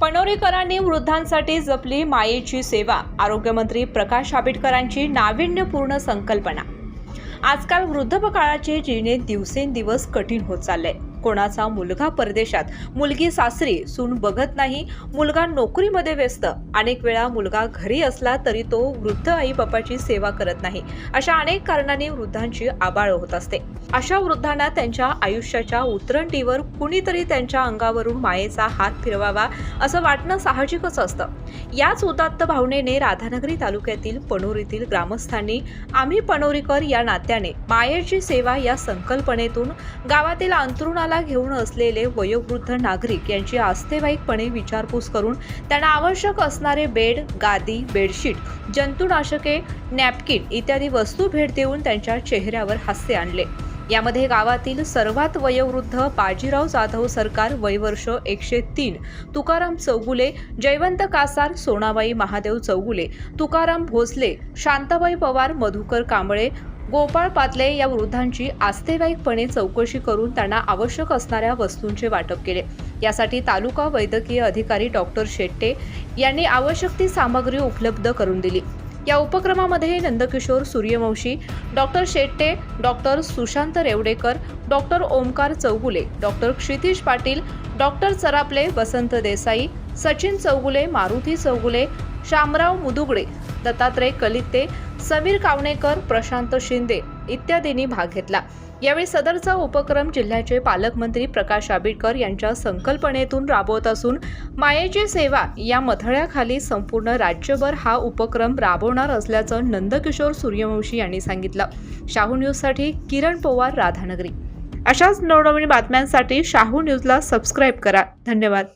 पणोरीकरांनी वृद्धांसाठी जपली मायेची सेवा. आरोग्यमंत्री प्रकाश आंबेडकरांची नाविन्यपूर्ण संकल्पना. आजकाल वृद्धपकाळाचे जीणे दिवसेंदिवस कठीण होत चाललंय कोणाचा मुलगा परदेशात? मुलगी सासरी सून बघत नाही. मुलगा नोकरीमध्ये व्यस्त. अनेक वेळा मुलगा घरी असला तरी तो वृद्ध आई बापाची सेवा करत नाही. अशा अनेक कारणांनी वृद्धांची आबाळ होत असते. अशा वृद्धांना त्यांच्या आयुष्याच्या उतरंडीवर कुणीतरी त्यांच्या अंगावरून मायेचा हात फिरवावा असं वाटणं साहजिकच असतं. याच उदात्त भावनेने राधानगरी तालुक्यातील पणोरीतील ग्रामस्थांनी आम्ही पणोरीकर या नात्याने मायेची सेवा या संकल्पनेतून गावातील अंतरुणाला घेऊन असलेले वयोवृद्ध नागरिक यांची आस्थेवाईकपणे विचारपूस करून त्यांना आवश्यक असणारे बेड गादी बेडशीट जंतुनाशके नॅपकिन इत्यादी वस्तू भेट देऊन त्यांच्या चेहऱ्यावर हास्य आणले. यामध्ये गावातील सर्वात वयोवृद्ध बाजीराव जाधव सरकार वयवर्ष एकशे तीन तुकाराम चौगुले जयवंत कासार सोनाबाई महादेव चौगुले तुकाराम भोसले शांताबाई पवार मधुकर कांबळे गोपाळ पातले या वृद्धांची आस्थेवाईकपणे चौकशी करून त्यांना आवश्यक असणाऱ्या वस्तूंचे वाटप केले. यासाठी तालुका वैद्यकीय अधिकारी डॉक्टर शेट्टे यांनी आवश्यक ती सामग्री उपलब्ध करून दिली. या उपक्रमामध्ये Nandkishor Suryavanshi doctor Shette doctor Sushant Revadekar doctor Omkar Chougule doctor Kshitish Patil doctor Charapale Vasant Desai Sachin Chougule Maruti Chougule Shamrao Mudugade Dattatray Kalite Sameer Kavnekar Prashant Shinde इत्यादींनी भाग घेतला. यावेळी सदरचा उपक्रम जिल्ह्याचे पालकमंत्री प्रकाश आंबेडकर यांच्या संकल्पनेतून राबवत असून मायेची सेवा या मथळ्याखाली संपूर्ण राज्यभर हा उपक्रम राबवणार असल्याचं नंदकिशोर सूर्यवंशी यांनी सांगितलं. शाहू न्यूजसाठी किरण पवार राधानगरी. अशाच नवनवीन बातम्यांसाठी शाहू न्यूजला सबस्क्राईब करा. धन्यवाद.